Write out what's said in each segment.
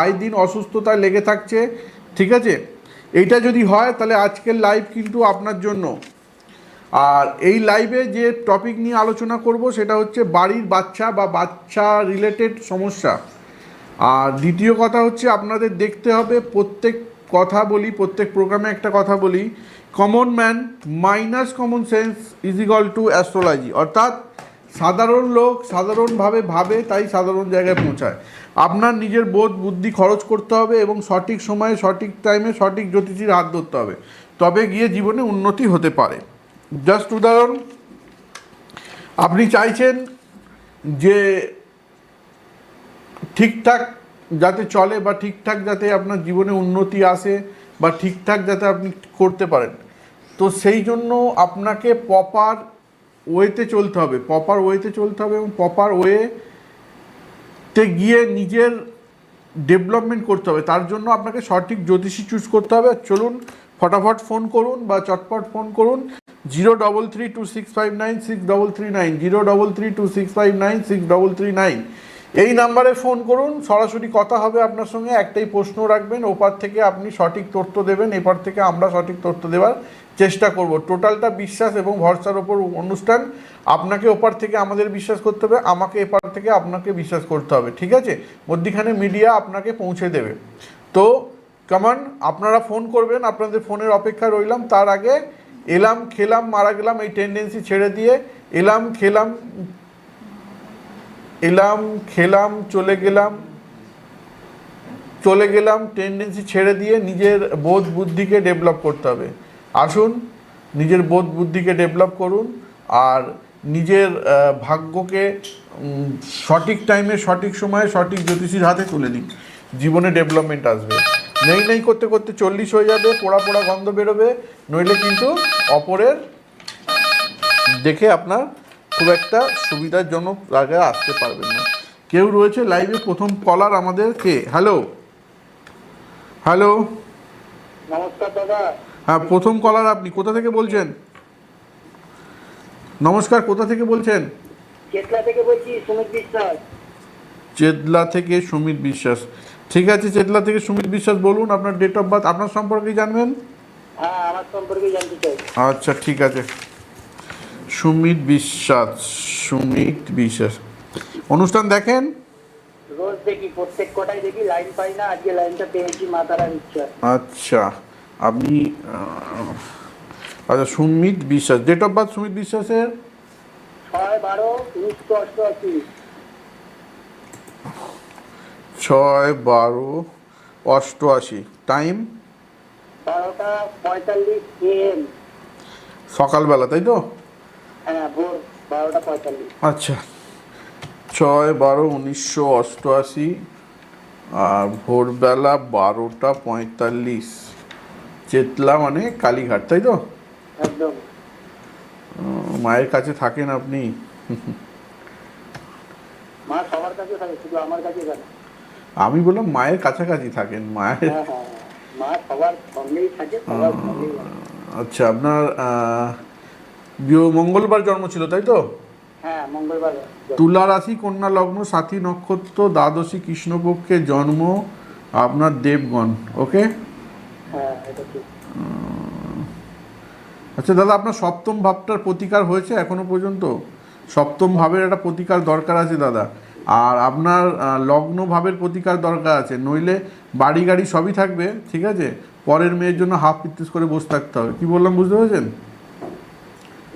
আয় দিন অসুস্থতায় লেগে থাকছে, ঠিক আছে? এইটা যদি হয়, তাহলে আজকের লাইভ কিন্তু আপনার জন্য। আর এই লাইভে যে টপিক নিয়ে আলোচনা করব, সেটা হচ্ছে বাড়ির বাচ্চা বা বাচ্চা রিলেটেড সমস্যা। আর দ্বিতীয় কথা হচ্ছে, আপনাদের দেখতে হবে, প্রত্যেক কথা বলি, প্রত্যেক প্রোগ্রামে একটা কথা বলি common man minus common sense is equal to astrology অর্থাৎ, সাধারণ লোক সাধারণভাবে ভাবে, তাই সাধারণ জায়গায় পৌঁছায়। আপনার নিজের বোধ, বুদ্ধি খরচ করতে হবে এবং সঠিক সময়ে, সঠিক টাইমে সঠিক জ্যোতিষীর হাত ধরতে হবে। তবে গিয়ে জীবনে উন্নতি হতে পারে। জাস্ট উদাহরণ, আপনি চাইছেন যে ঠিকঠাক যাতে চলে বা ঠিকঠাক যাতে আপনার জীবনে উন্নতি আসে বা ঠিকঠাক যাতে আপনি করতে পারেন। তো সেই জন্য আপনাকে প্রপার ওয়েতে চলতে হবে। প্রপার ওয়েতে চলতে হবে এবং প্রপার ওয়েতে গিয়ে নিজের ডেভেলপমেন্ট করতে হবে। তার জন্য আপনাকে সঠিক জ্যোতিষী চুজ করতে হবে। চলুন, ফটাফট ফোন করুন বা চটপট ফোন করুন। Zero double three two six five nine six double three nine zero double three two six five nine six double three nine এই নাম্বারে ফোন করুন। সরাসরি কথা হবে আপনার সঙ্গে। একটাই প্রশ্ন রাখবেন। ওপার থেকে আপনি সঠিক তথ্য দেবেন, এপার থেকে আমরা সঠিক তথ্য দেওয়ার চেষ্টা করব। টোটালটা বিশ্বাস এবং ভরসার ওপর অনুষ্ঠান আপনাকে ওপার থেকে আমাদের বিশ্বাস করতে হবে, আমাকে এপার থেকে আপনাকে বিশ্বাস করতে হবে, ঠিক আছে? মধ্যিখানে মিডিয়া আপনাকে পৌঁছে দেবে। তো কমান আপনারা ফোন করবেন, আপনাদের ফোনের অপেক্ষা রইলাম। তার আগে এলাম, খেলাম, মারা গেলাম, এই টেন্ডেন্সি ছেড়ে দিয়ে এলাম, খেলাম এলাম, খেলাম, চলে গেলাম চলে গেলাম টেন্ডেন্সি ছেড়ে দিয়ে নিজের বোধ বুদ্ধিকে ডেভেলপ করতে হবে। আসুন, নিজের বোধ বুদ্ধিকে ডেভেলপ করুন আর নিজের ভাগ্যকে সঠিক টাইমে সঠিক সময়ে, সঠিক জ্যোতিষীর হাতে তুলে দিন। জীবনে ডেভেলপমেন্ট আসবে। নেই নেই করতে করতে চল্লিশ হয়ে যাবে, পোড়া পোড়া গন্ধ বেরোবে, নইলে কিন্তু অপরের দেখে আপনার খুব একটা সুবিধাজনক জায়গায় আসতে পারবেন না। কেউ রয়েছে লাইভে প্রথম কলার আমাদের কে? হ্যালো হ্যালো নমস্কার দাদা। হ্যাঁ প্রথম কলার আপনি। কোথা থেকে বলছেন? নমস্কার কোথা থেকে বলছেন? চেতলা থেকে বলছি সুমিত বিশ্বাস। চেতলা থেকে সুমিত বিশ্বাস। ঠিক আছে চেতলা থেকে সুমিত বিশ্বাস বলুন আপনার ডেট অফ বার্থ আপনার সম্পর্কে জানবেন? হ্যাঁ আমার সম্পর্কে জানতে চাই। আচ্ছা ঠিক আছে। সুমিত বিশ্বাস সুমিত বিশ্বাস। অনুষ্ঠান দেখেন? রোজ দেখি প্রত্যেক কটাই দেখি লাইন পাই না আজকে লাইনটা পেয়েছি মা তারার ইচ্ছা। আচ্ছা। আপনি আচ্ছা সুমিত বিশ্বাস ডেট অফ বার্থ সুমিত বিশ্বাসের? ছয় বারো অষ্টআশি। টাইম সকালবেলা তাই তো? হ্যাঁ আচ্ছা। ছয় বারো উনিশশো অষ্টআশি আর ভোরবেলা বারোটা পঁয়তাল্লিশ। চেতলা মানে কালীঘাট তাই তো? একদম। মায়ের কাছে থাকেন আপনি? মা সবার কাছে থাকে শুধু আমার কাছে কেন আমি বললাম মায়ের কাছাকাছি থাকেন মায়ের হ্যাঁ হ্যাঁ হ্যাঁ। মা সবার সঙ্গেই থাকে সবার সঙ্গেই আচ্ছা আপনার মঙ্গলবার জন্ম ছিল তাই তো? তুলা রাশি কন্যা লগ্ন সাথী নক্ষত্র দ্বাদশী কৃষ্ণপক্ষে জন্ম আপনার দেবগণ ওকে? আচ্ছা দাদা আপনার সপ্তম ভাবটার প্রতিকার হয়েছে এখনও পর্যন্ত? সপ্তম ভাবের একটা প্রতিকার দরকার আছে দাদা। আর আপনার লগ্ন ভাবের প্রতিকার দরকার আছে। নইলে বাড়ি গাড়ি সবই থাকবে ঠিক আছে? পরের মেয়ের জন্য হাফ পিত্তিস করে বসে থাকতে হবে। কি বললাম বুঝতে পেরেছেন?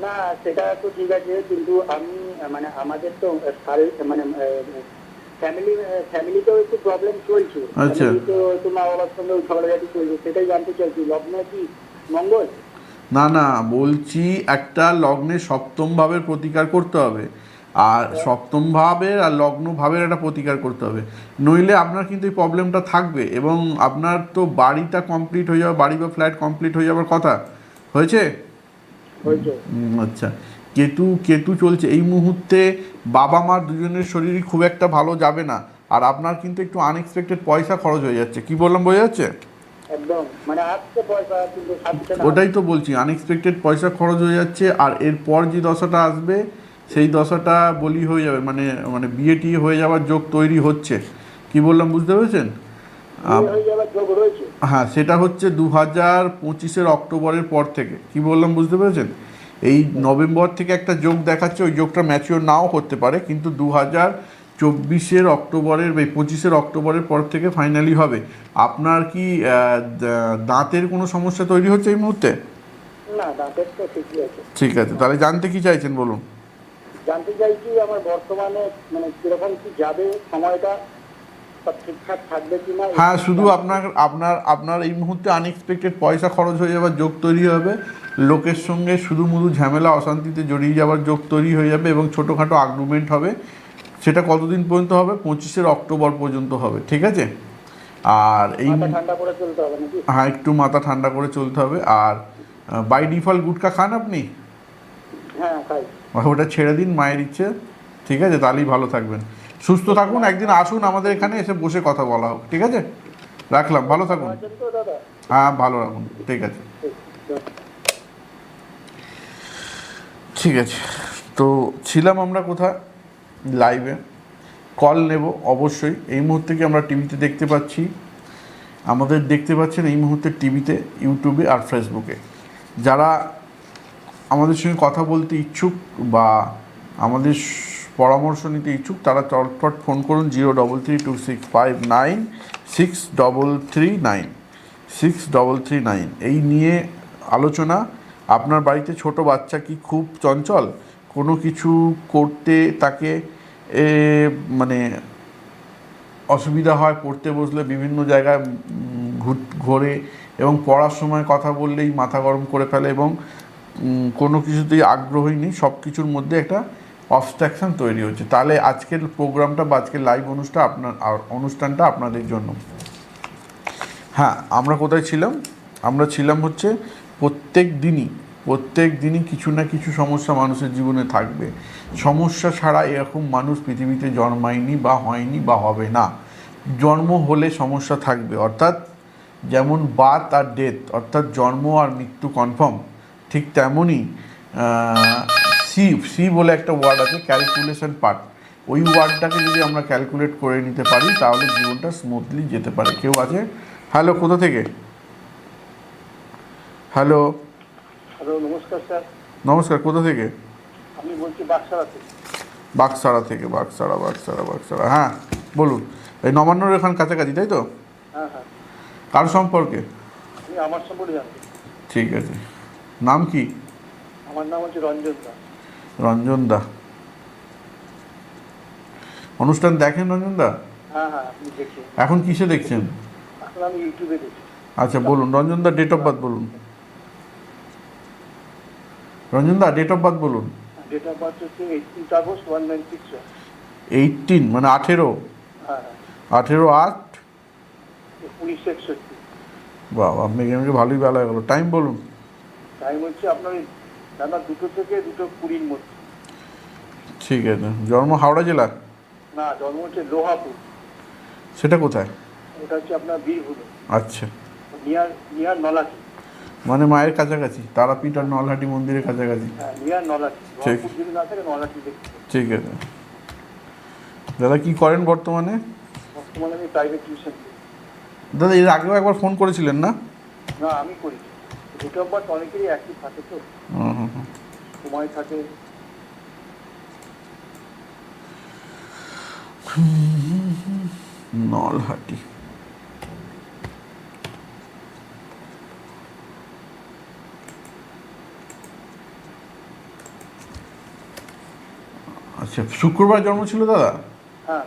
না সেটা তো ঠিক আছে কিন্তু আমি মানে আমাদের তো মানে ফ্যামিলি ফ্যামিলিতেও একটু প্রবলেম চলছে। আচ্ছা। তো মা বাবার সঙ্গে ঝগড়াঝাটি চলছে সেটাই জানতে চাইছি। লগ্ন কি? মঙ্গল? না না বলছি একটা লগ্নে সপ্তম ভাবের প্রতিকার করতে হবে। আর সপ্তম ভাবের আর লগ্ন ভাবের একটা প্রতিকার করতে হবে। নইলে আপনার কিন্তু এই প্রবলেমটা থাকবে এবং আপনার তো বাড়িটা কমপ্লিট হয়ে যাবে বাড়ি বা ফ্ল্যাট কমপ্লিট হয়ে যাওয়ার কথা। হয়েছে? আচ্ছা। কেতু কেতু চলছে। এই মুহূর্তে বাবা মার দুজনের শরীরই খুব একটা ভালো যাবে না। আর আপনার কিন্তু একটু আনএক্সপেক্টেড পয়সা খরচ হয়ে যাচ্ছে। কি বললাম বোঝা যাচ্ছে? মানে ওটাই তো বলছি আনএক্সপেক্টেড পয়সা খরচ হয়ে যাচ্ছে। আর এরপর যে দশাটা আসবে সেই দশাটা বলি হয়ে যাবে। মানে মানে বিয়ে টিয়ে হয়ে যাওয়ার যোগ তৈরি হচ্ছে। কি বললাম বুঝতে পেরেছেন? হয়ে হ্যাঁ সেটা হচ্ছে দু হাজার পঁচিশের অক্টোবরের পর থেকে। কি বললাম বুঝতে পেরেছেন? এই নভেম্বর থেকে একটা যোগ দেখাচ্ছে ওই যোগটা ম্যাচিওর নাও করতে পারে কিন্তু দু হাজার চব্বিশের অক্টোবরের এই পঁচিশের অক্টোবরের পর থেকে ফাইনালি হবে। আপনার কি দাঁতের কোনো সমস্যা তৈরি হচ্ছে এই মুহূর্তে? ঠিক আছে তাহলে জানতে কি চাইছেন বলুন? জানতে চাইছি আমার বর্তমানে মানে কীরকম কি যাবে সময়টা? হ্যাঁ শুধু আপনার আপনার আপনার এই মুহূর্তে আনএক্সপেক্টেড পয়সা খরচ হয়ে যাওয়ার যোগ তৈরি হবে লোকের সঙ্গে শুধু মুধু ঝামেলা অশান্তিতে জড়িয়ে যাওয়ার যোগ তৈরি হয়ে যাবে এবং ছোটোখাটো আর্গুমেন্ট হবে। সেটা কতদিন পর্যন্ত হবে? পঁচিশের অক্টোবর পর্যন্ত হবে ঠিক আছে? আর এই হ্যাঁ একটু মাথা ঠান্ডা করে চলতে হবে। আর বাই ডিফল্ট গুটকা খান আপনি? হ্যাঁ ওটা ছেড়ে দিন মায়ের ইচ্ছে। ঠিক আছে তাহলেই ভালো থাকবেন। সুস্থ থাকুন একদিন আসুন আমাদের এখানে এসে বসে কথা বলা হোক ঠিক আছে? রাখলাম ভালো থাকুন। হ্যাঁ ভালো রাখুন ঠিক আছে। ঠিক, আছে তো ছিলাম আমরা কোথায়? লাইভে কল নেব অবশ্যই। এই মুহূর্তে কি আমরা টিভিতে দেখতে পাচ্ছি? আমাদের দেখতে পাচ্ছেন এই মুহূর্তে টিভিতে ইউটিউবে আর ফেসবুকে যারা আমাদের সঙ্গে কথা বলতে ইচ্ছুক বা আমাদের পরামর্শ নিতে ইচ্ছুক, তারা চটপট ফোন করুন zero double three two six five nine six double three nine six double three nine এই নিয়ে আলোচনা। আপনার বাড়িতে ছোট বাচ্চা কি খুব চঞ্চল? কোনো কিছু করতে তাকে মানে অসুবিধা হয়, পড়তে বসলে বিভিন্ন জায়গায় ঘুর- এবং পড়ার সময় কথা বললেই মাথা গরম করে ফেলে এবং কোনো কিছুতেই আগ্রহী নেই। সব কিছুর মধ্যে একটা অবস্ট্রাকশন তৈরি হচ্ছে। তাহলে আজকের প্রোগ্রামটা বা আজকের লাইভ অনুষ্ঠান আপনার অনুষ্ঠানটা আপনাদের জন্য। হ্যাঁ আমরা কোথায় ছিলাম? আমরা ছিলাম হচ্ছে প্রত্যেক দিনই প্রত্যেক দিনই কিছু না কিছু সমস্যা মানুষের জীবনে থাকবে। সমস্যা ছাড়া এরকম মানুষ পৃথিবীতে জন্মায়নি বা হয়নি বা হবে না। জন্ম হলে সমস্যা থাকবে, অর্থাৎ যেমন বার্থ আর ডেথ, অর্থাৎ জন্ম আর মৃত্যু কনফার্ম, ঠিক তেমনই সি সি বলে একটা ওয়ার্ড আছে ক্যালকুলেশন পার্ট ওই ওয়ার্ডটাকে যদি আমরা ক্যালকুলেট করে নিতে পারি তাহলে জীবনটা স্মুথলি যেতে পারে। কেউ আছে? হ্যালো কোথা থেকে? হ্যালো হ্যালো নমস্কার স্যার। নমস্কার কোথা থেকে? আমি বলছি বাক্সারা থেকে। বাগসাড়া থেকে বাগসাড়া বাগসাড়া বাগসাড়া হ্যাঁ বলুন। এই নবান্নর এখান কাছাকাছি তাই তো? হ্যাঁ হ্যাঁ। কার সম্পর্কে? আমার সম্পর্কে ঠিক আছে। নাম কি? আমার নাম হচ্ছে রঞ্জন দাস রঞ্জন দা। অনুষ্ঠান দেখেন রঞ্জন দা? হ্যাঁ হ্যাঁ এখন কিসে দেখছেন? আচ্ছা বলুন Ranjan da date of birth বলুন। Ranjan da date of birth বলুন। ডেট অফ বার্থ হচ্ছে এইটিন মানে আঠেরো। হ্যাঁ আঠেরো আট? উনিশশো একষট্টি। বাহ আপনি আমাকে ভালোই বেলা গেলো। টাইম বলুন। টাইম হচ্ছে আপনার রান্না দুটো থেকে দুটো কুড়ির মধ্যে। ঠিক আছে। জন্ম হাওড়া জেলা? না জন্ম হচ্ছে লোহাপুর। সেটা কোথায়? ওটা হচ্ছে আপনার বীরভূমে। আচ্ছা। নিয়ার নিয়ার নলাটি মানে মায়ের কাছাকাছি? তারাপীঠ আর নলহাটি মন্দিরের কাছাকাছি? হ্যাঁ নিয়ার নলাটি ঠিক। ঠিক আছে। দাদা কি করেন বর্তমানে? বর্তমানে আমি প্রাইভেট টিউশন দাদা এর আগেও একবার ফোন করেছিলেন না? না আমি করি ডেট অফ বার্থ অনেকেরই একই থাকে তো। হুম, হুম, হুম। সময় থাকে। নলহাটি। আচ্ছা শুক্রবার জন্ম ছিল দাদা? হ্যাঁ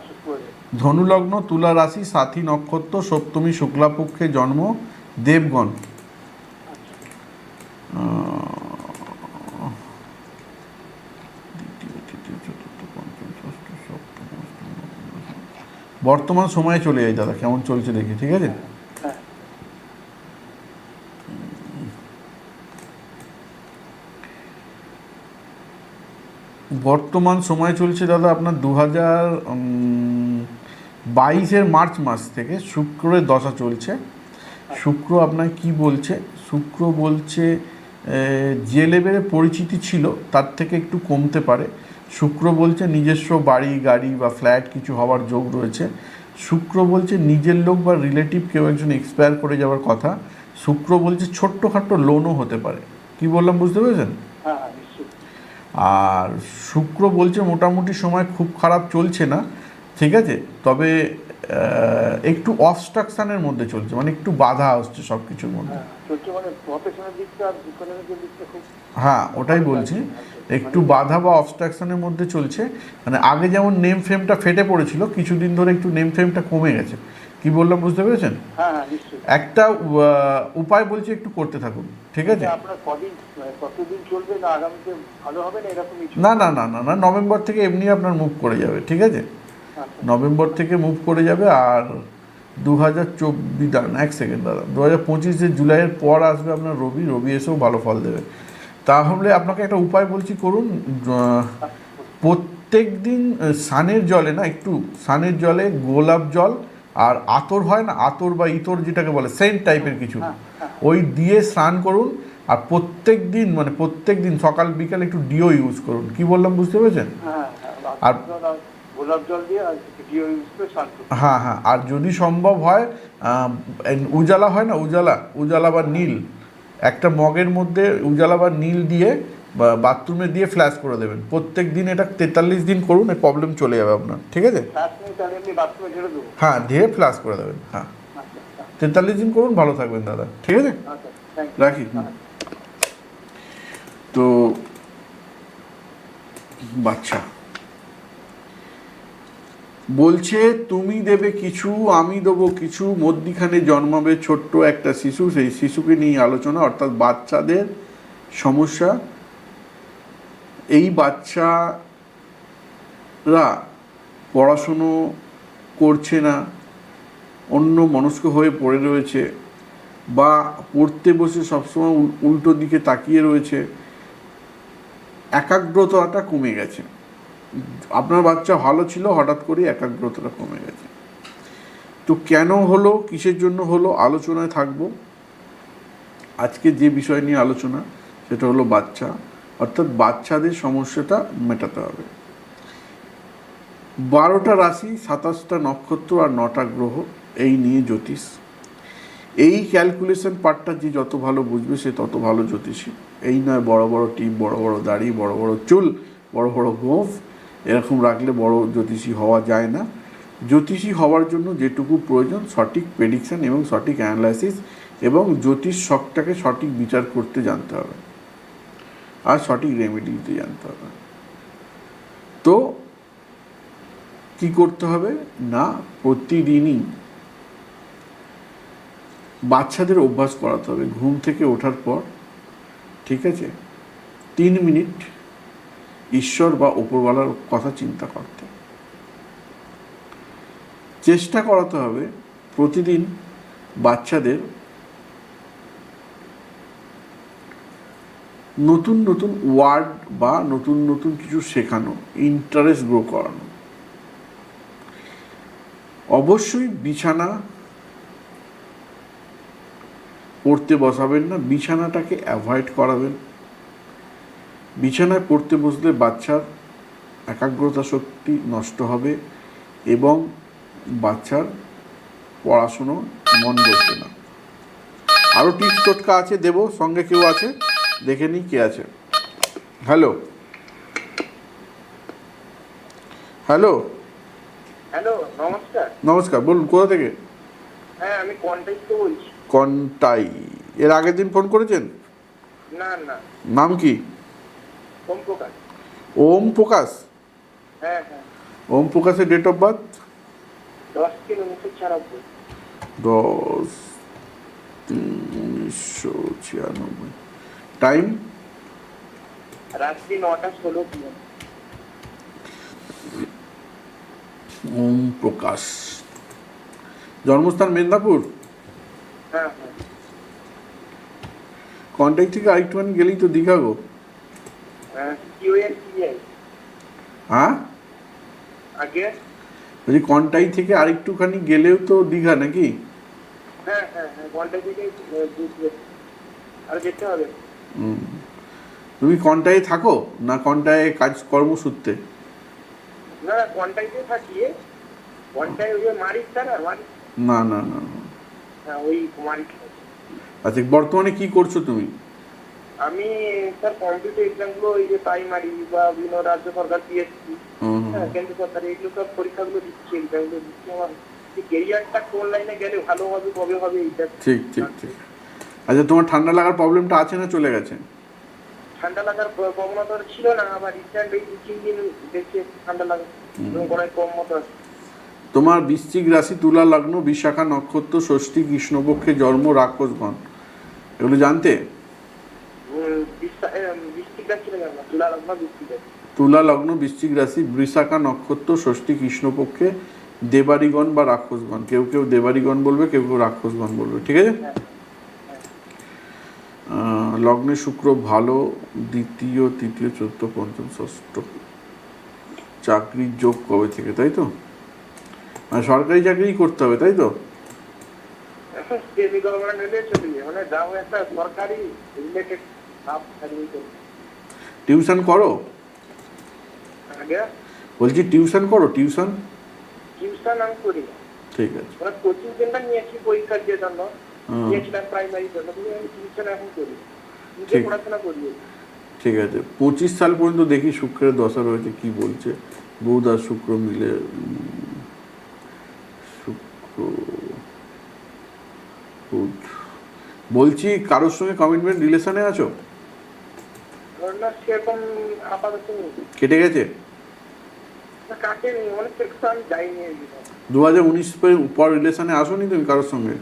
ধনুলগ্ন তুলা রাশি সাথী নক্ষত্র সপ্তমী শুক্লাপক্ষে জন্ম দেবগণ আহ, দ্বিতীয়, তৃতীয়, চতুর্থ, পঞ্চম, ষষ্ঠ, সপ্তম, অষ্টম, নবম, দশম। বর্তমান সময়ে চলে যাই দাদা কেমন চলছে দেখি ঠিক আছে? হ্যাঁ। বর্তমান সময় চলছে দাদা আপনার দু হাজার বাইশের মার্চ মাস থেকে শুক্রের দশা চলছে। শুক্র আপনার কি বলছে? শুক্র বলছে যে লেভেলে পরিচিতি ছিল তার থেকে একটু কমতে পারে। শুক্র বলছে নিজস্ব বাড়ি গাড়ি বা ফ্ল্যাট কিছু হওয়ার যোগ রয়েছে। শুক্র বলছে নিজের লোক বা রিলেটিভ কেউ একজন এক্সপায়ার করে যাওয়ার কথা। শুক্র বলছে ছোট্টখাট্টো লোনও হতে পারে। কি বললাম বুঝতে পেরেছেন? হ্যাঁ হ্যাঁ আর শুক্র বলছে মোটামুটি সময় খুব খারাপ চলছে না ঠিক আছে? তবে একটু অবস্ট্রাকশনের মধ্যে চলছে মানে একটু বাধা আসছে সব কিছুর মধ্যে। হ্যাঁ মানে হ্যাঁ ওটাই বলছি। একটু বাধা বা অবস্ট্রাকশনের মধ্যে চলছে। মানে আগে যেমন নেম ফ্রেমটা ফেটে পড়েছিল কিছুদিন ধরে একটু নেম ফ্রেমটা কমে গেছে। কি বললাম বুঝতে পেরেছেন? হ্যাঁ হ্যাঁ একটা উপায় বলছি একটু করতে থাকুন ঠিক আছে? না না না না না না না নভেম্বর থেকে এমনি আপনার মুভ করে যাবে ঠিক আছে? আচ্ছা। নভেম্বর থেকে মুভ করে যাবে আর দু হাজার চব্বিশ দাঁড়ান এক সেকেন্ড দাদা দু হাজার পঁচিশে জুলাইয়ের পর আসবে আপনার রবি রবি এসেও ভালো ফল দেবে। তাহলে আপনাকে একটা উপায় বলছি করুন প্রত্যেক দিন সানের জলে না একটু সানের জলে গোলাপ জল আর আতর হয় না আতর বা ইতর যেটাকে বলে সেন্ট টাইপের কিছু হ্যাঁ, হ্যাঁ। ওই দিয়ে স্নান করুন আর প্রত্যেক দিন মানে প্রত্যেক দিন সকাল বিকাল একটু ডিও ইউজ করুন কি বললাম বুঝতে পেরেছেন হ্যাঁ আর-। হ্যাঁ হ্যাঁ আর যদি সম্ভব হয় উজালা হয় না উজালা উজালা বা নীল একটা মগের মধ্যে উজালা বা নীল দিয়ে বা বাথরুমে দিয়ে ফ্ল্যাশ করে দেবেন। প্রত্যেক দিন এটা তেতাল্লিশ দিন করুন এই প্রবলেম চলে যাবে আপনার ঠিক আছে? হ্যাঁ দিয়ে ফ্ল্যাশ করে দেবেন হ্যাঁ। আচ্ছা আচ্ছা তেতাল্লিশ দিন করুন ভালো থাকবেন দাদা ঠিক আছে? আচ্ছা রাখি হুম। তো বাচ্চা। বলছে, তুমি দেবে কিছু, আমি দেবো কিছু। মধ্যিখানে জন্মাবে ছোট্ট একটা শিশু। সেই শিশুকে নিয়ে আলোচনা, অর্থাৎ বাচ্চাদের সমস্যা। এই বাচ্চারা পড়াশুনো করছে না, অন্য মনস্ক হয়ে পড়ে রয়েছে বা পড়তে বসে সবসময় উল- উল্টো দিকে তাকিয়ে রয়েছে। একাগ্রতাটা কমে গেছে। আপনার বাচ্চা ভালো ছিল, হঠাৎ করে একাগ্রতাটা কমে গেছে। তো কেন হলো, কিসের জন্য হলো, আলোচনায় থাকব। আজকে যে বিষয় নিয়ে আলোচনা, সেটা হলো বাচ্চা। অর্থাৎ বাচ্চাদের সমস্যাটা মেটাতে হবে। বারোটা রাশি, সাতাশটা নক্ষত্র আর নটা গ্রহ, এই নিয়ে জ্যোতিষ। এই ক্যালকুলেশন পার্টটা যে যত ভালো বুঝবে, সে তত ভালো জ্যোতিষী। এই নয় বড় বড় টিপ বড় বড় দাড়ি, বড় বড় চুল, বড় বড় গোঁফ। এরকম রাখলে বড় জ্যোতিষী হওয়া যায় না। জ্যোতিষী হওয়ার জন্য যেটুকু প্রয়োজন, সঠিক প্রেডিকশান এবং সঠিক অ্যানালাইসিস এবং জ্যোতিষ শখটাকে সঠিক বিচার করতে জানতে হবে। আর সঠিক রেমেডি দিতে জানতে হবে। তো কি করতে হবে? না, প্রতিদিনই বাচ্চাদের অভ্যাস করাতে হবে। ঘুম থেকে ওঠার পর, ঠিক আছে? তিন মিনিট ঈশ্বর বা উপরওয়ালার কথা চিন্তা করতে। চেষ্টা করাতে হবে প্রতিদিন বাচ্চাদের নতুন নতুন ওয়ার্ড বা নতুন নতুন কিছু শেখানো ইন্টারেস্ট গ্রো করানো। অবশ্যই বিছানা পড়তে বসাবেন না, বিছানাটাকে অ্যাভয়েড করাবেন। বিছানায় পড়তে বসলে বাচ্চার একাগ্রতা শক্তি নষ্ট হবে এবং বাচ্চার পড়াশুনো মন বসবে না। আরও টিপস টোটকা আছে দেবো সঙ্গে কেউ আছে? দেখে নিই কে আছে। হ্যালো হ্যালো হ্যালো নমস্কার। নমস্কার বলুন কোথা থেকে? হ্যাঁ আমি কন্ট্যাক্ট থেকে বলছি। কন্টাই এর আগের দিন ফোন করেছেন? না না। নাম কি? কম প্রকাশ। ওম প্রকাশ? হ্যাঁ হ্যাঁ। ওম প্রকাশের ডেট অফ বার্থ দশ তিন উনিশশো ছিয়ানব্বই। দশ তিন উনিশশো ছিয়ানব্বই। টাইম রাত্রি নটা ষোলো পিএম ওম প্রকাশ। জন্মস্থান মেদিনীপুর? হ্যাঁ হ্যাঁ। কন্ট্যাক্ট থেকে আরেকটুখানি গেলেই তো দীঘা গো। হ্যাঁ? আগে বলছি কন্টাই থেকে আরেকটুখানি গেলেও তো দীঘা নাকি? হ্যাঁ হ্যাঁ হ্যাঁ। তুমি কন্টাই থাকো না কন্টায় কাজ কর্মসূত্রে? না না থাকি। ওই না না না না। ওই আচ্ছা বর্তমানে কি করছ তুমি? আমি স্যার কম্পিউটার এক্সামগুলো ওই যে প্রাইমারি বা বিভিন্ন রাজ্য সরকার পিএসসি। হ্যাঁ কেন্দ্র সরকার এগুলো সব পরীক্ষাগুলো দিচ্ছি এক্সামগুলো দিচ্ছি। আমার কেরিয়ারটা কোন লাইনে গেলে ভালো হবে কবে হবে এইটা ঠিক ঠিক ঠিক। আচ্ছা তোমার ঠান্ডা লাগার প্রবলেমটা আছে না চলে গেছে? ঠান্ডা লাগার প্র- প্রবণতা ছিল না আবার রিসেন্ট এই দু তিন দিন দেখছি ঠান্ডা লাগে এবং কম মতো আছে। তোমার বৃশ্চিক রাশি তুলা লগ্ন বিশাখা নক্ষত্র ষষ্ঠী কৃষ্ণপক্ষে জন্ম রাক্ষসগণ। এগুলো জানতে? তুলা লগ্ন, বৃশ্চিক রাশি বৃষাখা নক্ষত্র, ষষ্ঠী, কৃষ্ণপক্ষে দেবারিগণ বা রাক্ষসগণ। কেউ কেউ দেবারিগণ বলবে, কেউ কেউ রাক্ষসগণ বলবে, ঠিক আছে? লগ্নে শুক্র ভালো, দ্বিতীয়, তৃতীয়, চতুর্থ, পঞ্চম, ষষ্ঠ। চাকরির যোগ কবে থেকে, তাই তো? মানে সরকারি চাকরি করতে হবে, তাই তো? মানে সরকারি টিউশন করো? আগে? বলছি টিউশন করো টিউশন? টিউশন আমি করি ঠিক আছে। মানে কোচিং সেন্টার নিয়েছি পরীক্ষার যে জন্য। নিয়েছিলাম প্রাইমারি জন্য আমি টিউশন এখন করি নিজে। পড়াশোনা করি। ঠিক আছে। পঁচিশ সাল পর্যন্ত দেখি শুক্রের দশা রয়েছে কি বলছে? বুধ আর শুক্র মিলে শুক্র বুধ। বলছি কারোর সঙ্গে কমিটমেন্ট রিলেশনে আছো? ধর না সেরকম আপাতত কেটে গেছে? কাটেনি অনেক একটু আমি যাইনি দু হাজার উনিশ পর রিলেশনে আসোনি তুমি কারোর সঙ্গে?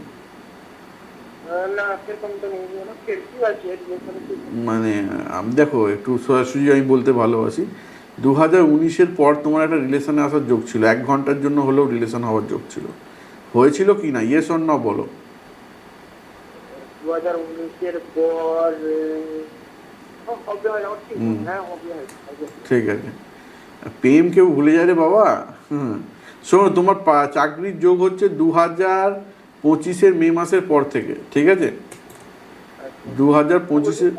মানে আম দেখো একটু সোজাসুজি আমি বলতে ভালোবাসি। দু হাজার উনিশের পর তোমার একটা রিলেশনে আসার যোগ ছিল এক ঘণ্টার জন্য হলেও রিলেশন হওয়ার যোগ ছিল। হয়েছিল কি না? ইয়েস অর না বলো। দু হাজার উনিশের পর ঠিক আছে প্রেম কেউ ভুলে যায় রে বাবা। হুম। শোনো, তোমার চাকরির যোগ হচ্ছে দু হাজার পঁচিশের মে মাসের পর থেকে, ঠিক আছে? দু হাজার পঁচিশের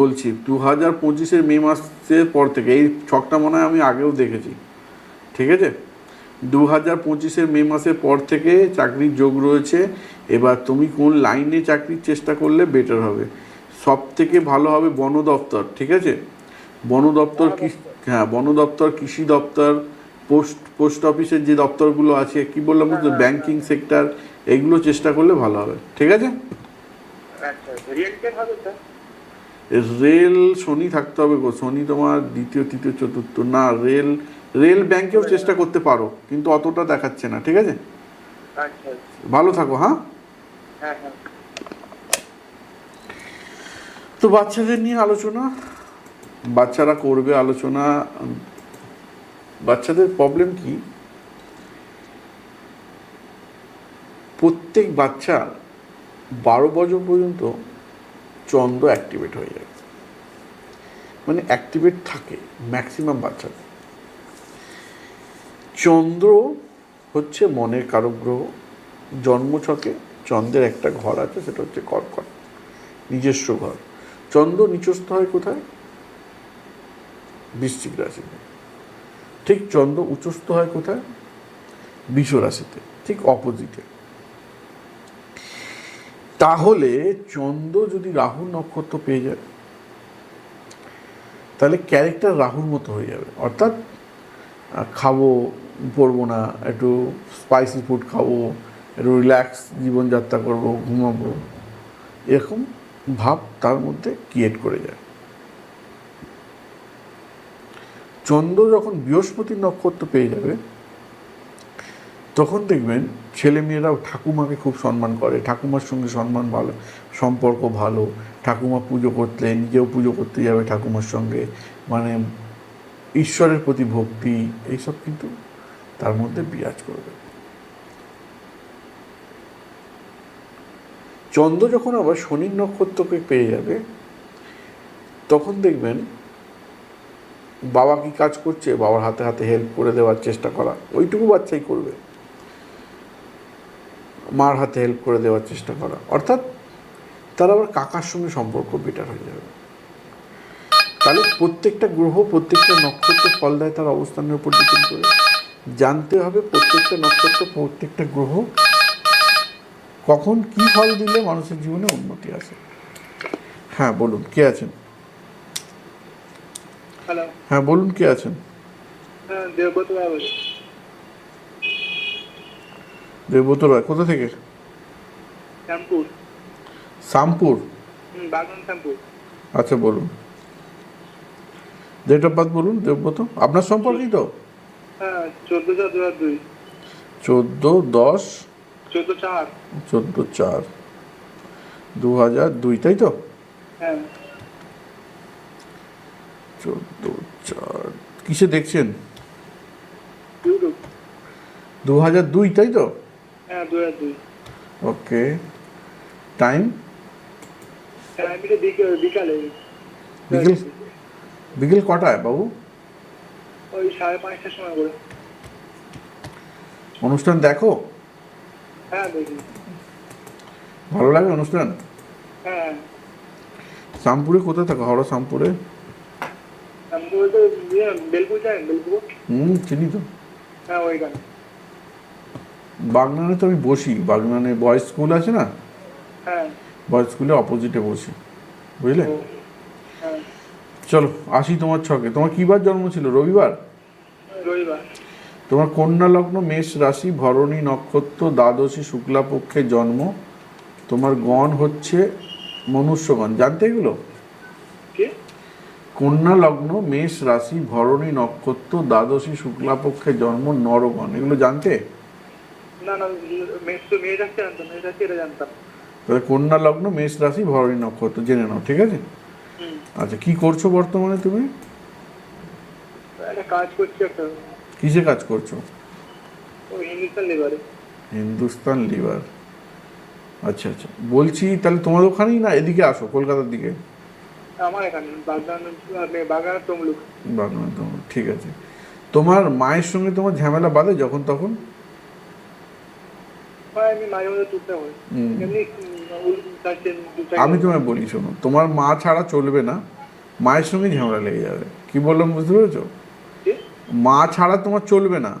বলছি, দু হাজার পঁচিশের মে মাসের পর থেকে, এই ছকটা মনে হয় আমি আগেও দেখেছি, ঠিক আছে? দু হাজার পঁচিশের মে মাসের পর থেকে চাকরির যোগ রয়েছে। এবার তুমি কোন লাইনে চাকরির চেষ্টা করলে বেটার হবে? সব থেকে ভালো হবে বন দপ্তর ঠিক আছে? বন দপ্তর কি হ্যাঁ বন দপ্তর কৃষি দপ্তর পোস্ট পোস্ট অফিসের যে দপ্তরগুলো আছে কি বললাম তো ব্যাংকিং সেক্টর এগুলো চেষ্টা করলে ভালো হবে ঠিক আছে? আচ্ছা স্যার রেল শনি থাকতে হবে গো। শনি তোমার দ্বিতীয় তৃতীয় চতুর্থ। না রেল রেল ব্যাংকেও চেষ্টা করতে পারো কিন্তু অতটা দেখাচ্ছে না ঠিক আছে? আচ্ছা আচ্ছা। ভালো থাকো হ্যাঁ? হ্যাঁ হ্যাঁ। তো বাচ্চাদের নিয়ে আলোচনা বাচ্চারা করবে আলোচনা বাচ্চাদের প্রবলেম কি? প্রত্যেক বাচ্চা বারো বছর পর্যন্ত চন্দ্র অ্যাক্টিভেট হয়ে যায়। মানে অ্যাক্টিভেট থাকে ম্যাক্সিমাম বাচ্চাদের। চন্দ্র হচ্ছে মনের কারক গ্রহ জন্মছকে চন্দ্রের একটা ঘর আছে, সেটা হচ্ছে কর্কট, নিজস্ব ঘর। চন্দ্র নিচস্থ হয় কোথায়? বৃশ্চিক রাশিতে। ঠিক চন্দ্র উচ্চস্থ হয় কোথায়? বিষ রাশিতে, ঠিক অপোজিটে। তাহলে চন্দ্র যদি রাহুর নক্ষত্র পেয়ে যায়, তাহলে ক্যারেক্টার রাহুর মতো হয়ে যাবে। অর্থাৎ খাব পড়ব না, একটু স্পাইসি ফুড খাব, একটু রিল্যাক্স জীবনযাত্রা করব, ঘুমাবো। এরকম ভাব তার মধ্যে ক্রিয়েট করে যায়। চন্দ্র যখন বৃহস্পতির নক্ষত্র পেয়ে যাবে, তখন দেখবেন ছেলে মেয়েরাও ঠাকুমাকে খুব সম্মান করে। ঠাকুমার সঙ্গে সম্মান ভালো, সম্পর্ক ভালো। ঠাকুমা পুজো করতে, নিজেও পুজো করতে যাবে ঠাকুমার সঙ্গে। মানে ঈশ্বরের প্রতি ভক্তি, এইসব কিন্তু তার মধ্যে বিরাজ করবে। চন্দ্র যখন আবার শনির নক্ষত্রকে পেয়ে যাবে, তখন দেখবেন বাবা কি কাজ করছে? বাবার হাতে হাতে হেল্প করে দেওয়ার চেষ্টা করা। ওইটুকু বাচ্চাই করবে। মার হাতে হেল্প করে দেওয়ার চেষ্টা করা। অর্থাৎ তার আবার কাকার সঙ্গে সম্পর্ক বেটার হয়ে যাবে। তাহলে প্রত্যেকটা গ্রহ, প্রত্যেকটা নক্ষত্র ফল দেয়, তার অবস্থানের উপর ডিপেন্ড করে। জানতে হবে প্রত্যেকটা নক্ষত্র প্রত্যেকটা গ্রহ কখন কি ফল দিলে মানুষের জীবনে উন্নতি আসে। হ্যাঁ বলুন কে আছেন? হ্যাঁ বলুন কে আছেন? হ্যাঁ দেবব্রত রায় কোথা থেকে? শ্যামপুর। শ্যামপুর? আচ্ছা বলুন। ডেট অফ বার্থ বলুন দেবব্রত। আপনার সম্পর্কেই তো। চোদ্দ দুই চোদ্দ দশ? চোদ্দ চার। দু হাজার দুই তাই তো? হ্যাঁ। চোদ্দ চার। কিসে দেখছেন? দু হাজার দুই তাই তো? হ্যাঁ ওকে। টাইম? হ্যাঁ বিকেল। বিকেল কটায় বাবু? ওই সাড়ে পাঁচটার সময় করে। অনুষ্ঠান দেখো? হ্যাঁ দেখি। ভালো লাগে অনুষ্ঠান? হ্যাঁ। শামপুরে কোথায় থাকো? হাওড়া শামপুরে আমি তো ইয়ে, বেলপুর জানেন বেলপুর? হুম চিনি তো। হ্যাঁ ওইখানে। বাগনানে তো আমি বসি। বাগনানে বয়েজ স্কুল আছে না? হ্যাঁ। বয়েজ স্কুলে অপোজিটে বসি। বুঝলে? হ্যাঁ। চলো আসি তোমার ছকে। তোমার কী বার জন্ম ছিল? রবিবার? রবিবার। তোমার কন্যা লগ্ন মেষ রাশি ভরণী নক্ষত্র দ্বাদশী শুক্লাপক্ষে জন্ম। তোমার গণ হচ্ছে মনুষ্যগণ। জানতে এগুলো? কন্যা লগ্ন মেষ রাশি ভরণী নক্ষত্র দ্বাদশী শুক্লাপক্ষে জন্ম নরগণ। এগুলো জানতে? তাহলে কন্যা লগ্ন মেষ রাশি ভরণী নক্ষত্র জেনে নাও ঠিক আছে? আচ্ছা কি করছ বর্তমানে তুমি? কাজ করছি একটা। কিসে কাজ করছ? হিন্দুস্তান লেবারে। হিন্দুস্তান লিভার আচ্ছা আচ্ছা। বলছি তাহলে তোমার ওখানেই না? এদিকে আসো কলকাতার দিকে। আমার এখানে বাগান তমলুক। বাংলা তোমার ঠিক আছে। তোমার মায়ের সঙ্গে তোমার ঝামেলা বাঁধে যখন তখন? আমি মাঝে টুকতে হয়। এমনি আমি তোমায় বলি শোনো তোমার মা ছাড়া চলবে না মায়ের সঙ্গে ঝামেলা লেগে যাবে। কি বললাম বুঝতে পেরেছ? মা ছাড়া তোমার চলবে না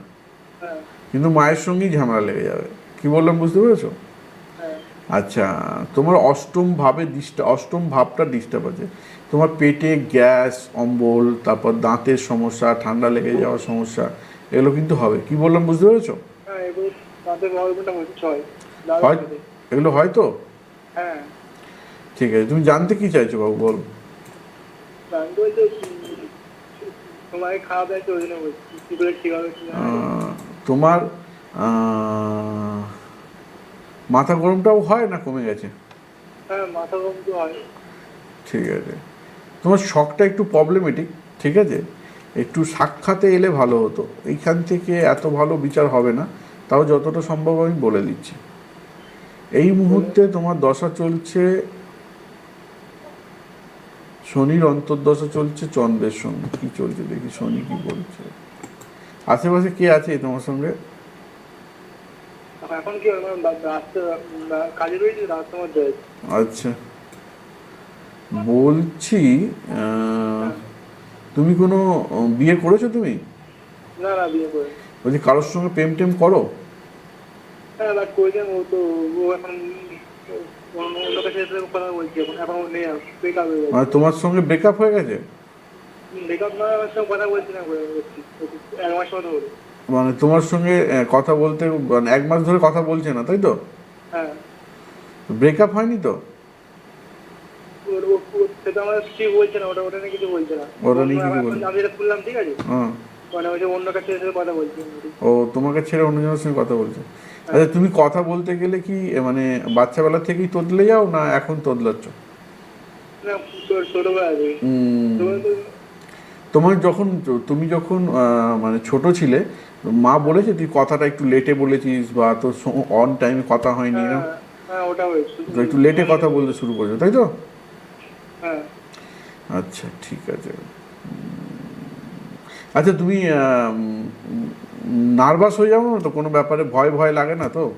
হ্যাঁ। কিন্তু মায়ের সঙ্গেই ঝামেলা লেগে যাবে। কি বললাম বুঝতে পেরেছ? হ্যাঁ। আচ্ছা তোমার অষ্টম ভাবে ডিস্টার্ব অষ্টম ভাবটা ডিস্টার্ব আছে। তোমার পেটে গ্যাস অম্বল তারপর দাঁতের সমস্যা ঠান্ডা লেগে যাওয়ার সমস্যা এগুলো কিন্তু হবে। কি বললাম বুঝতে পেরেছ? হয় এগুলো হয় তো? হ্যাঁ। ঠিক আছে তুমি জানতে কি চাইছো বাবু বল। তোমার মাথা গরমটাও হয় না কমে গেছে? হ্যাঁ হয়। ঠিক আছে তোমার শখটা একটু প্রবলেমেটিক ঠিক আছে? একটু সাক্ষাতে এলে ভালো হতো এইখান থেকে এত ভালো বিচার হবে না তাও যতটা সম্ভব আমি বলে দিচ্ছি। এই মুহূর্তে তোমার দশা চলছে শনির অন্তর্দশা চলছে চন্দ্রের সঙ্গে। কি চলছে দেখি শনি কি বলছে। আশেপাশে কে আছে তোমার সঙ্গে। আচ্ছা। বলছি তুমি কোনো বিয়ে করেছ তুমি? না না বিয়ে করে বলছি কারোর সঙ্গে প্রেম টেম করো? হ্যাঁ বাট করেছেন ও তো ও এখন অন্য অন্য কাছে কথা বলছি এখন এখন নেই ব্রেকআপ হয়ে গেছে মানে তোমার সঙ্গে ব্রেকআপ হয়ে গেছে ব্রেকআপ নয় আমার সঙ্গে কথা বলছি না এক মাস মতো হলো মানে তোমার সঙ্গে কথা বলতে মানে এক মাস ধরে কথা বলছে না তাই তো হ্যাঁ ব্রেকআপ হয়নি তো সেটা আমার ঠিক বলছে না ওটা ওটা নিয়ে কিছু বলছে না ওটা নিয়ে কিছু বলছে না। আমি যেটা শুনলাম ঠিক আছে হ্যাঁ মানে ওই যে অন্য কাছে কথা বলছি ও তোমাকে ছেড়ে অন্যজনের সঙ্গে কথা বলছে আচ্ছা তুমি কথা বলতে গেলে কি মানে বাচ্চাবেলা থেকেই তোদলে যাও না এখন তোদলাচ্ছ তোমার যখন তুমি যখন মানে ছোট ছিলে মা বলেছে তুই কথাটা একটু লেটে বলেছিস বা তোর অন টাইমে কথা হয়নি না? হ্যাঁ, হ্যাঁ ওটা একটু লেটে কথা বলতে শুরু করেছ তাই তো? হ্যাঁ। আচ্ছা ঠিক আছে। আচ্ছা তুমি নার্ভাস হয়ে যাব না তো কোনো ব্যাপারে ভয় ভয় লাগে না তো?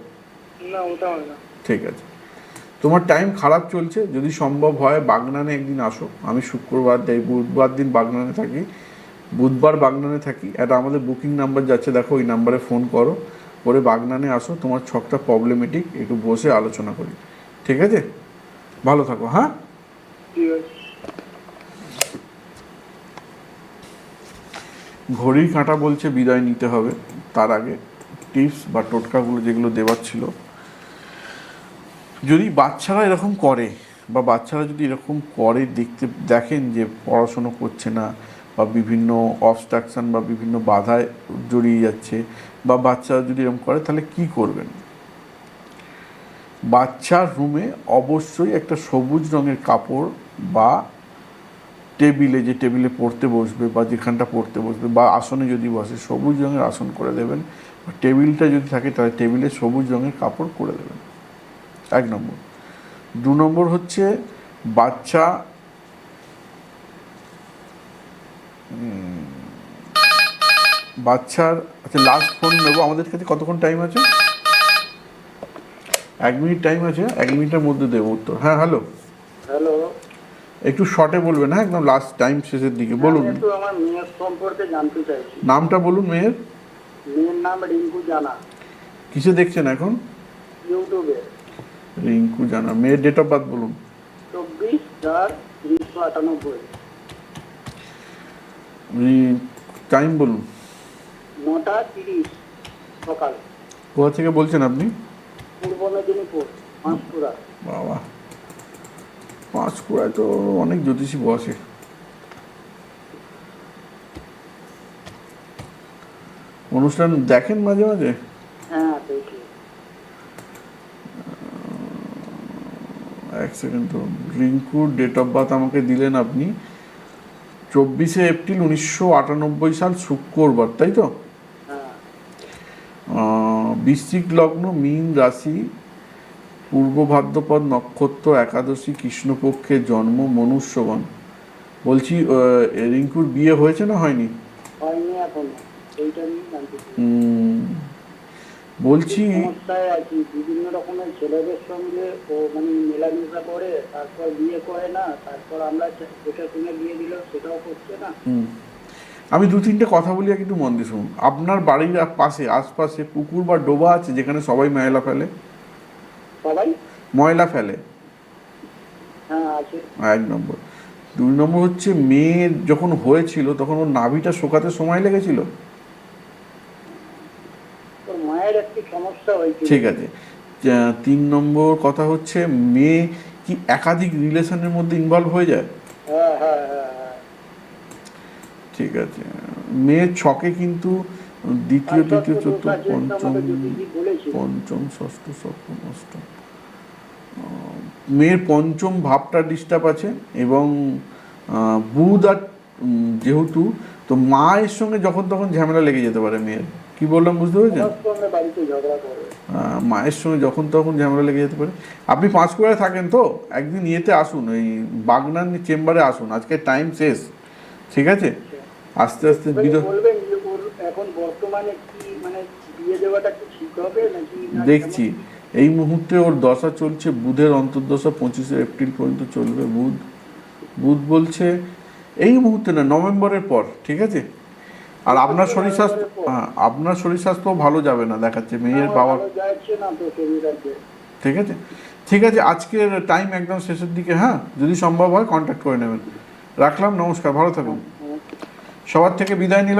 ঠিক আছে। তোমার টাইম খারাপ চলছে যদি সম্ভব হয় বাগনানে একদিন আসো। আমি শুক্রবার দেই বুধবার দিন বাগনানে থাকি বুধবার বাগনানে থাকি। একটা আমাদের বুকিং নাম্বার যাচ্ছে দেখো ওই নাম্বারে ফোন করো। করে বাগনানে আসো তোমার ছকটা প্রবলেমেটিক একটু বসে আলোচনা করি। ঠিক আছে? ভালো থাকো হ্যাঁ? ঠিক আছে। ঘড়ির কাঁটা বলছে বিদায় নিতে হবে, তার আগে টিপস বা টোটকাগুলো যেগুলো দেওয়ার ছিল। যদি বাচ্চারা এরকম করে বা বাচ্চারা যদি এরকম করে দেখতে, দেখেন যে পড়াশুনো করছে না বা বিভিন্ন অবস্ট্রাকশন বা বিভিন্ন বাধায় জড়িয়ে যাচ্ছে বা বাচ্চারা যদি এরকম করে, তাহলে কি করবেন? বাচ্চার রুমে অবশ্যই একটা সবুজ রঙের কাপড় বা টেবিলে, যে টেবিলে পড়তে বসবে বা যেখানটা পড়তে বসবে বা আসনে যদি বসে, সবুজ রঙের আসন করে দেবেন। টেবিলটা যদি থাকে, তাহলে টেবিলে সবুজ রঙের কাপড় করে দেবেন। এক নম্বর। দু নম্বর হচ্ছে বাচ্চা বাচ্চার আচ্ছা লাস্ট ফোন নেব। আমাদের কাছে কতক্ষণ টাইম আছে? এক মিনিট টাইম আছে। এক মিনিটের মধ্যে দেবো উত্তর। হ্যাঁ হ্যালো হ্যালো একটু শর্টে বলবেন হ্যাঁ? একদম লাস্ট টাইম শেষের দিকে বলুন। একটু আমার মেয়ের সম্পর্কে জানতে চাইছি। নামটা বলুন মেয়ের। মেয়ের নাম রিঙ্কু জানা। কিসে দেখছেন এখন? ইউটিউবে। রিঙ্কু জানা। মেয়ের ডেট অফ বার্থ বলুন। চব্বিশ চার উনিশশো আটানব্বই। টাইম বলুন। নটা তিরিশ সকাল। কোথা থেকে বলছেন আপনি? পূর্ব মেদিনীপুর পাঁশকুড়া বাবা। পাঁচকুড়ায় তো অনেক জ্যোতিষী বসে। অনুষ্ঠান দেখেন মাঝে মাঝে? হ্যাঁ এক সেকেন্ড তো। রিঙ্কুর ডেট অফ বার্থ আমাকে দিলেন আপনি। চব্বিশে এপ্রিল উনিশশো আটানব্বই সাল শুক্রবার তাই তো? হ্যাঁ। বৃশ্চিক লগ্ন মীন রাশি পূর্ব ভাদ্রপদ নক্ষত্র একাদশী কৃষ্ণপক্ষে জন্ম মনুষ্যগণ। বলছি রিঙ্কুর বিয়ে হয়েছে না হয়নি? বলছি বিভিন্ন রকমের ছেলেদের সঙ্গে ও মানে মেলামেশা করে তারপর বিয়ে করে না তারপর আমরা যেটা শুনে বিয়ে দিল সেটাও করছে না। আমি দু তিনটে কথা বলি একটু মন দিয়ে শুনুন। আপনার বাড়ির পাশে আশপাশে পুকুর বা ডোবা আছে যেখানে সবাই ময়লা ফেলে? সবাই? ময়লা ফেলে। হ্যাঁ এক নম্বর। দুই নম্বর হচ্ছে মেয়ের যখন হয়েছিল তখন ওর নাভিটা শোকাতে সময় লেগেছিল? মায়ের একটি ঠিক আছে। তিন নম্বর কথা হচ্ছে মেয়ে কি একাধিক রিলেশনের মধ্যে ইনভলভ হয়ে যায়? হ্যাঁ হ্যাঁ। ঠিক আছে। মেয়ের ছকে কিন্তু দ্বিতীয় তৃতীয় চতুর্থ পঞ্চম। পঞ্চম ষষ্ঠ সপ্তম অষ্টম। মেয়ের পঞ্চম ভাবটা ডিস্টার্ব আছে এবং বুধ আর যেহেতু তো মায়ের সঙ্গে যখন তখন ঝামেলা লেগে যেতে পারে মেয়ের। কি বললাম বুঝতে পেরেছেন? করে। মায়ের সঙ্গে যখন তখন ঝামেলা লেগে যেতে পারে। আপনি পাঁচ পাঁচকুড়ায় থাকেন তো? একদিন ইয়েতে আসুন ওই বাগনান চেম্বারে আসুন। আজকে টাইম শেষ। ঠিক আছে? আস্তে আস্তে এবারে কি মানে বিয়ে দেওয়াটা কি ঠিক হবে নাকি দেখছি। এই মুহূর্তে ওর দশা চলছে বুধের অন্তর্দশা পঁচিশে এপ্রিল পর্যন্ত চলবে বুধ। বুধ বলছে এই মুহূর্তে না নভেম্বরের পর ঠিক আছে? আর আপনার শরীর স্বাস্থ্য হ্যাঁ আপনার শরীর স্বাস্থ্য ভালো যাবে না দেখাচ্ছে। মেয়ের বাবা ঠিক আছে? ঠিক আছে আজকের টাইম একদম শেষের দিকে হ্যাঁ? যদি সম্ভব হয় কন্ট্যাক্ট করে নেবেন। রাখলাম নমস্কার ভালো থাকুন। সবার থেকে বিদায় নিলাম।